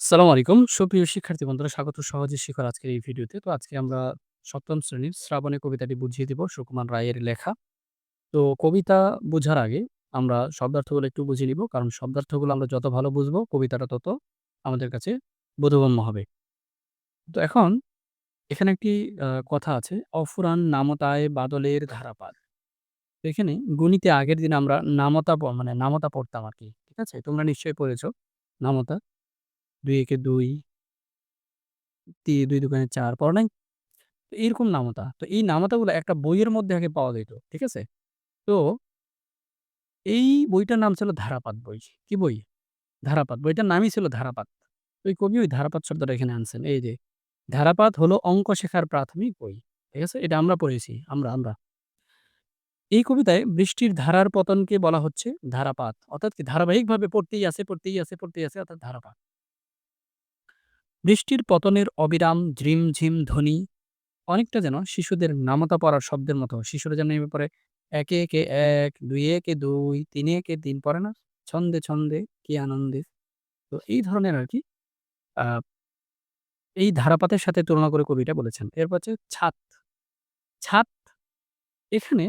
আসসালামু আলাইকুম। সুপ্রিয় শিক্ষার্থী বন্ধুরা স্বাগত সহজে শিখার আজকের এই ভিডিওতে। তো আজকে আমরা সপ্তম শ্রেণির শ্রাবণে কবিতাটি বুঝিয়ে দিব সুকুমার রায়ের লেখা। তো কবিতা বোঝার আগে আমরা শব্দার্থগুলো একটু বুঝে নিব। কারণ শব্দার্থগুলো আমরা যত ভালো বুঝব কবিতাটা তত আমাদের কাছে বোধগম্য হবে। তো এখন এখানে একটি কথা আছে, অফুরান নামতায় বাদলের ধারাপাত। তো এখানে গণিতে আগের দিন আমরা নামতা মানে নামতা পড়তাম আর কি ঠিক আছে? তোমরা নিশ্চয়ই পড়েছ নামতা। দুই একে দুই তি ২ দুগুণে ৪ পড়ো নাই? তো এরকম নামতা। তো এই নামতাগুলো একটা বইয়ের মধ্যে আগে পাওয়া যেত ঠিক আছে? তো এই বইটার নাম ছিল ধারাপাত বই। কি বই? ধারাপাত। বইটার নামই ছিল ধারাপাত। ওই কবি ওই ধারাপাত শব্দটা এখানে আনছেন। এই যে ধারাপাত হলো অঙ্ক শেখার প্রাথমিক বই। ঠিক আছে? এটা আমরা পড়েছি। আমরা, আমরা। এই কবিতায় বৃষ্টির ধারার পতনকে বলা হচ্ছে ধারাপাত। অর্থাৎ কি ধারাবাহিকভাবে পড়তেই আছে, পড়তেই আছে, পড়তেই আছে অর্থাৎ ধারাপাত। বৃষ্টির পতনের অবিরাম ঝিমঝিম ধ্বনি অনেকটা যেন শিশুদের নামতা পড়ার শব্দের মতো। শিশুরা যেন নেমে পড়ে একে, একে ১, ২ একে ২, ৩ একে তিন পড়ে না? ছন্দে, ছন্দে কি আনন্দে। তো এই ধরনের আরকি আ এই ধারাপাতের সাথে তুলনা করে কবিটা বলেছেন। এরপর হচ্ছে ছাত। ছাত এখানে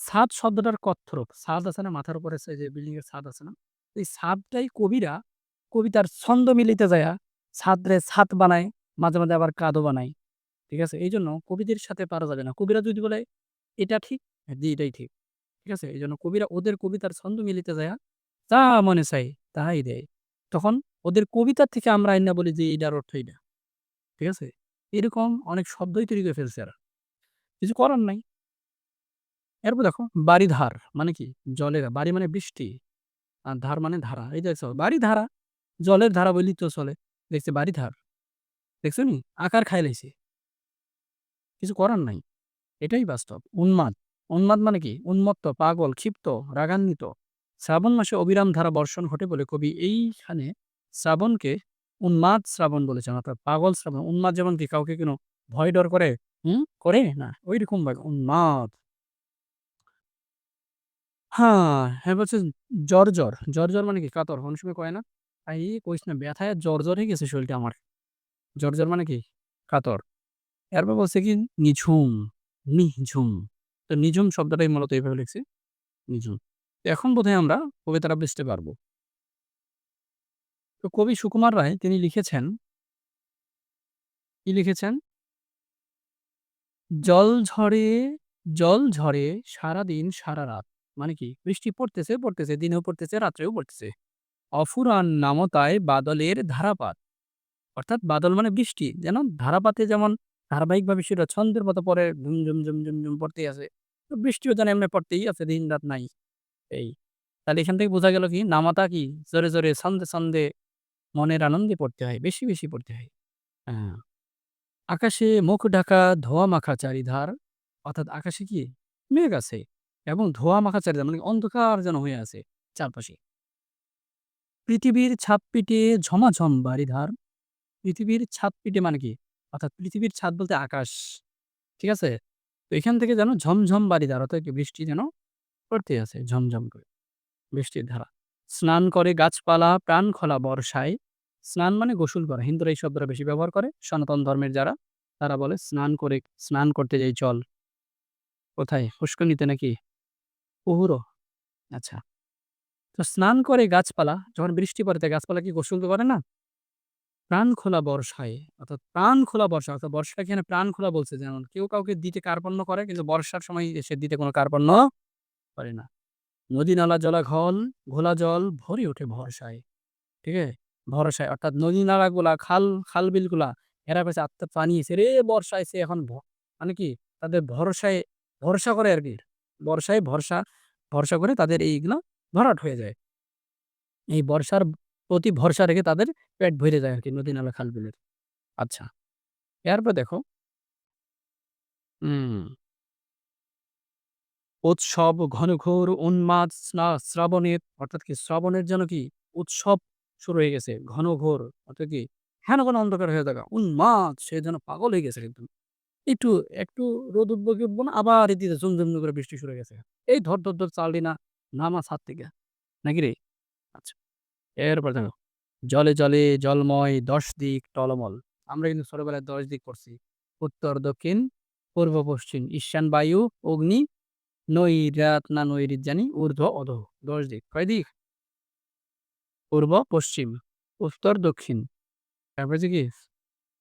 ছাদ শব্দটার কথ্যরূপ। ছাদ আছে না? মাথার উপরে যে বিল্ডিং এর ছাদ আছে না? এই ছাদটাই কবিরা কবিতার ছন্দ মিলাইতে যায়া ছাদরে ছাদ বানায়, মাঝে, মাঝে আবার কাদও বানায়। ঠিক আছে? এই জন্য কবিদের সাথে পারা যাবে না। কবিরা যদি বলে এটা ঠিক, জি এটাই ঠিক। ঠিক আছে? এই জন্য কবিরা ওদের কবিতার ছন্দ মিলিতে যায় যা মনে চাই তাই দেয়। তখন ওদের কবিতার থেকে আমরা আইনা বলি যে এটার অর্থ এইটা। ঠিক আছে? এরকম অনেক শব্দই তৈরি করে ফেলছে এরা। কিছু করার নাই। এরপর দেখো বারিধার মানে কি? জলের বারি মানে বৃষ্টি। আর ধার মানে ধারা। এই দেখছ বারিধারা। জলের ধারা বললেই তো চলে। দেখছি বারিধার। দেখছোনি? আকার খায় লাইছে। কিছু করার নাই। এটাই বাস্তব। উন্মাদ। উন্মাদ মানে কি? উন্মত্ত, পাগল, ক্ষিপ্ত, রাগান্বিত। শ্রাবণ মাসে অবিরাম ধারা বর্ষণ ঘটে বলে কবি এইখানে শ্রাবণকে উন্মাদ শ্রাবণ বলেছেন। অর্থাৎ পাগল শ্রাবণ। উন্মাদ যেমন কি কাউকে কোনো ভয় ডর করে? হুম? করে? না। ভাবে উন্মাদ। হ্যাঁ, এবার হচ্ছে জ্বর, জ্বর মানে কি? কাতর। অনেক সময় কয় না? ভাই কইস না ব্যথায় জ্বর জ্বর হয়ে গেছে শরীরটা আমার। জর্জর মানে কি? কাতর। এরপর বলছে কি? নিঝুম, নিঝুম। তো নিঝুম শব্দটাই মূলত এভাবে লিখছি। নিঝুম। এখন বোধহয় আমরা কবিতাটা বুঝতে পারব। তো কবি সুকুমার রায় তিনি লিখেছেন কি লিখেছেন? জল ঝরে, জল ঝরে সারাদিন সারারাত। মানে কি? বৃষ্টি পড়তেছে, পড়তেছে, দিনেও পড়তেছে, রাত্রেও পড়তেছে। অফুরান নামতায় বাদলের ধারাপাত। অর্থাৎ বাদল মানে বৃষ্টি। যেন ধারাপাতে যেমন ধারাবাহিকভাবে সেটা ছন্দের মতো পড়ে ঝুম, ঝুম, ঝুম, ঝুম, ঝুম পড়তেই আছে। তো বৃষ্টিও যেন এমনি পড়তেই আছে দিন-রাত নাই। এই। তাহলে এখান থেকে বোঝা গেল কি? নামাতা কি? জোরে, জোরে ছন্দে, ছন্দে মনের আনন্দে পড়তে হয়। বেশি, বেশি পড়তে হয়। হ্যাঁ। আকাশে মুখ ঢাকা ধোঁয়া মাখা চারিধার। অর্থাৎ আকাশে কি? মেঘ আছে এবং ধোঁয়া মাখা চারিধার মানে অন্ধকার যেন হয়ে আছে চারপাশে। পৃথিবীর ছাদ পিটে ঝমাঝম বারিধার। পৃথিবীর ছাদ পিটে মানে কি? অর্থাৎ পৃথিবীর ছাদ বলতে আকাশ। ঠিক আছে? তো এখান থেকে যেন ঝমঝম বারিধার অর্থাৎ বৃষ্টি যেন পড়তেই আছে ঝমঝম করে। বৃষ্টির ধারা। স্নান করে গাছপালা, প্রাণ খোলা বর্ষায়। স্নান মানে গোসল করা। হিন্দুরা এই শব্দটা বেশি ব্যবহার করে। সনাতন ধর্মের যারা, তারা বলে স্নান করে, স্নান করতে যাই চল। কোথায়? পুষ্করিণীতে নাকি? পুহুরো? আচ্ছা। তো স্নান করে গাছপালা, যখন বৃষ্টি পড়ে তাই গাছপালা কি গোসল করে না? প্রাণ খোলা বর্ষায়, অর্থাৎ প্রাণ খোলা বর্ষা, অর্থাৎ বর্ষা এখানে প্রাণ খোলা বলছে যেমন কেউ কাউকে দিতে কার্পণ্য করে, কিন্তু বর্ষার সময় এসে দিতে কোনো কার্পণ্য করে না। নদী নালা জলাঘল ঘোলা জল ভরে ওঠে ভরসায়। ঠিক আছে? ভরসায় অর্থাৎ নদী নালাগুলা, খাল খাল বিলগুলা এরা কইছে আত্মা পানি এসে রে বর্ষা এসে এখন মানে কি তাদের ভরসায়, ভরসা করে আর কি বর্ষায় ভরসা ভরসা করে তাদের এইগুলা ভরাট হয়ে যায়। এই বর্ষার প্রতি ভরসা রেখে তাদের পেট ভরে যায় আরকি নদী নালা খাল বিলের। আচ্ছা। এরপর দেখো। উৎসব ঘনঘোর উন্মাদ শ্রাবণের অর্থাৎ কি শ্রাবণের যেন কি উৎসব শুরু হয়ে গেছে। ঘনঘোর অর্থাৎ কি ঘন, ঘন অন্ধকার হয়ে থাকা। উন্মাদ সে যেন পাগল হয়ে গেছে একদম। একটু, একটু রোদ উঠবো উঠবো না আবার এদিকে ঝুম, ঝুম করে বৃষ্টি শুরু গেছে। এই ধর, ধর, ধর চাল না নামা ছাদ থেকে। নাকি রে? আচ্ছা। এরপর দেখো। জলে, জলে জলময় দশ দিক টলমল। আমরা কিন্তু ছোটবেলায় ১০ দিক পড়ছি। উত্তর, দক্ষিণ, পূর্ব, পশ্চিম, ঈশান, বায়ু, অগ্নি, নৈরাত না নৈরিত জানি, ঊর্ধ্ব, অধঃ। ১০ দিক। কয় দিক? পূর্ব, পশ্চিম, উত্তর, দক্ষিণ। তারপর কি?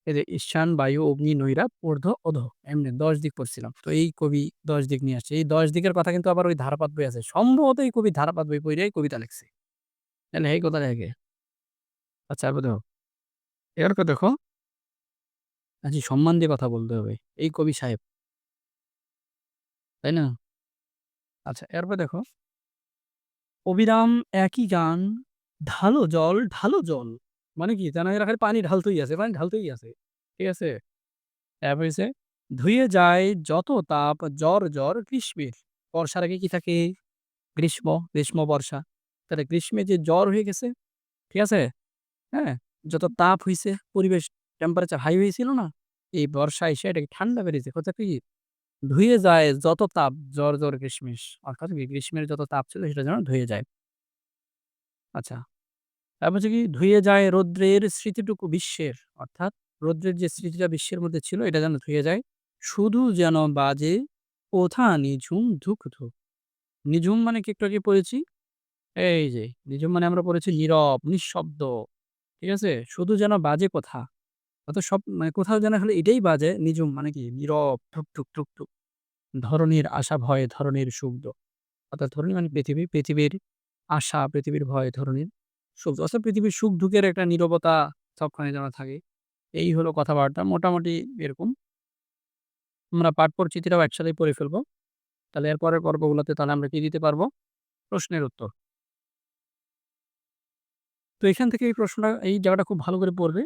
এই যে ঈশান, বায়ু, অগ্নি, নৈরা ঊর্ধ্ব, অধ এমনি ১০ দিক পড়ছিলাম। তো এই কবি ১০ দিক নিয়ে আসছে। এই ১০ দিকের কথা কিন্তু আবার ওই ধারাপাত বই আছে। সম্ভবত এই কবি ধারাপাত বই পইড়াই কবিতা লিখছে। তাহলে এই কথা লেখে। আচ্ছা এরপর দেখো। এরপর দেখো আচ্ছা সম্মান দিয়ে কথা বলতে হবে। এই কবি সাহেব। তাই না? আচ্ছা এরপর দেখো। অবিরাম একই গান, ঢালো জল, ঢালো জল। মানে কি? যেন এরা খালি পানি ঢালতেই আছে, পানি ঢালতেই আছে। ঠিক আছে? এরপর হইছে ধুয়ে যায় যত তাপ জ্বর, জ্বর গ্রীষ্মের। বর্ষার আগে কি থাকে? গ্রীষ্ম, গ্রীষ্ম, বর্ষা। তাহলে গ্রীষ্মে যে জ্বর হয়ে গেছে, ঠিক আছে? হ্যাঁ? যত তাপ হয়েছে পরিবেশ টেম্পারেচার হাই হয়েছিল না? এই বর্ষা এসে এটাকে ঠান্ডা বেড়েছে। কথা কি? ধুয়ে যায় যত তাপ জ্বর, জ্বর গ্রীষ্মের। অর্থাৎ গ্রীষ্মের যত তাপ ছিল সেটা যেন ধুয়ে যায়। আচ্ছা। তারপর হচ্ছে কি ধুয়ে যায় রৌদ্রের স্মৃতিটুকু বিশ্বের। অর্থাৎ রৌদ্রের যে স্মৃতিটা বিশ্বের মধ্যে ছিল এটা যেন ধুয়ে যায়। শুধু যেন বাজে ওথা নিঝুম ধুক, ধুক। নিঝুম মানে কি একটু আগে পড়েছি? এই যে নিঝুম মানে আমরা পড়েছি নীরব, নিঃশব্দ। ঠিক আছে? শুধু যেন বাজে কথা। অর্থাৎ সব মানে কোথাও যেন খালি এটাই বাজে নিঝুম মানে কি? নীরব ঠুক, ঠুক, ঠুক, ঠুক। ধরণীর আশা ভয় ধরনের সুখ অর্থাৎ ধরণী মানে পৃথিবী, পৃথিবীর আশা, পৃথিবীর ভয় ধরণীর সুখ। অর্থাৎ পৃথিবীর সুখ দুঃখের একটা নীরবতা সবখানে যেন থাকে। এই হলো কথাবার্তা। মোটামুটি এরকম। আমরা পাঠ পরিচিতিটাও একসাথেই পড়ে ফেলব। তাহলে এর পরের পর্বগুলোতে তাহলে আমরা কি দিতে পারব? প্রশ্নের উত্তর। তো এখান থেকে এই প্রশ্নটা এই জায়গাটা খুব ভালো করে পড়বে।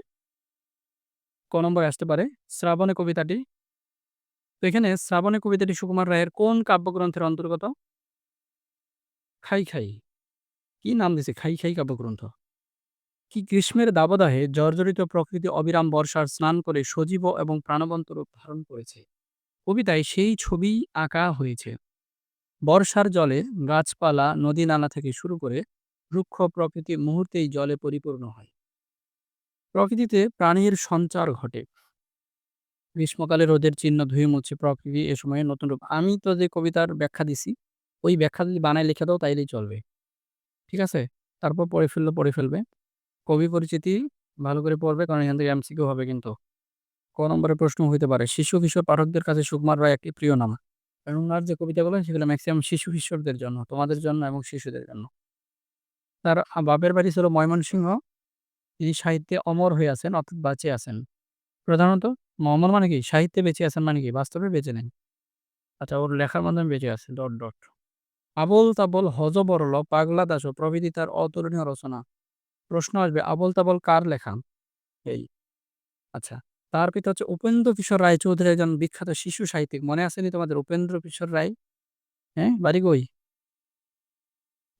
ক নম্বরে আসতে পারে শ্রাবণে কবিতাটি। তো এখানে শ্রাবণে কবিতাটি সুকুমার রায়ের কোন কাব্যগ্রন্থের অন্তর্গত? খাই, খাই। কি নাম দিছে? খাই, খাই কাব্যগ্রন্থ। কি গ্রীষ্মের দাবদাহে জর্জরিত প্রকৃতি অবিরাম বর্ষার স্নান করে সজীব এবং প্রাণবন্ত রূপ ধারণ করেছে। কবিতায় সেই ছবি আঁকা হয়েছে। বর্ষার জলে গাছপালা, নদী-নালা থেকে শুরু করে রুক্ষ প্রকৃতি মুহূর্তেই জলে পরিপূর্ণ হয়। প্রকৃতিতে প্রাণীর সঞ্চার ঘটে। গ্রীষ্মকালে রোদের চিহ্ন ধুয়ে মুছে প্রকৃতি এ সময়ে নতুন রূপ আমি তো যে কবিতার ব্যাখ্যা দিছি, ওই ব্যাখ্যা যদি বানায় লিখে দাও তাইলেই চলবে। ঠিক আছে? তারপর পড়ে ফেললে পড়ে ফেলবে। কবি পরিচিতি ভালো করে পড়বে কারণ এখান থেকে এমসিকিউ হবে কিন্তু। ক নম্বরের প্রশ্ন হইতে পারে শিশু কিশোর পাঠকদের কাছে সুকুমার রায় একটি প্রিয় নাম। কারণ উনার যে কবিতাগুলো সেগুলো ম্যাক্সিমাম শিশু কিশোরদের জন্য, তোমাদের জন্য এবং শিশুদের জন্য। তার বাপের বাড়ি ছিল ময়মনসিংহ। তিনি সাহিত্যে অমর হয়ে আছেন অর্থাৎ বাঁচে আছেন। প্রধানত অমর মানে কি? সাহিত্যে বেঁচে আছেন মানে কি? বাস্তবে বেঁচে নেন আচ্ছা ওর লেখার মাধ্যমে বেঁচে আছে। Dot, dot. আবোল তাবোল হযবরল পাগলা দাশু প্রভৃতি তার অতুলনীয় রচনা। প্রশ্ন আসবে আবোল তাবোল কার লেখা? এই। আচ্ছা। তার পিতা হচ্ছে উপেন্দ্র কিশোর রায়চৌধুরী একজন বিখ্যাত শিশু সাহিত্যিক। মনে আছেনি তোমাদের উপেন্দ্র কিশোর রায়? হ্যাঁ? বাড়ি কই?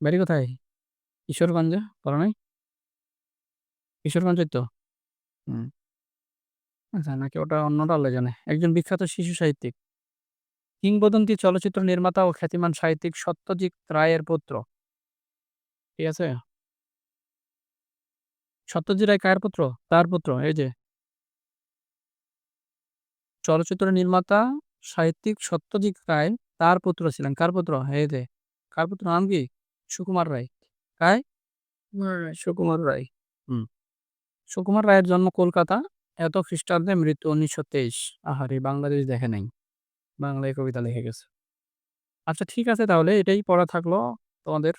বাড়ি কোথায়? কিশোরগঞ্জে? পড়ো নাই? কিশোরগঞ্জেই তো? হুম। আচ্ছা নাকি ওটা অন্যটা আল্লাহ জানে। একজন বিখ্যাত শিশু সাহিত্যিক। কিংবদন্তি চলচ্চিত্র নির্মাতা ও খ্যাতিমান সাহিত্যিক সত্যজিৎ রায়ের পুত্র। ঠিক আছে? সত্যজিৎ রায় কার পুত্র? তার পুত্র। এই যে। চলচ্চিত্র নির্মাতা, সাহিত্যিক সত্যজিৎ রায় তার পুত্র ছিলেন। কার পুত্র? এই যে। কার পুত্র নাম কি? সুকুমার রায়। কায়? সুকুমার রায়। হুম। সুকুমার রায়ের জন্ম কলকাতা। এত খ্রিস্টাব্দে মৃত্যু ১৯২৩ আহারে! বাংলাদেশ দেখে নাই। বাংলায় কবিতা লিখে গেছে। আচ্ছা ঠিক আছে তাহলে এটাই পড়া থাকল তোমাদের।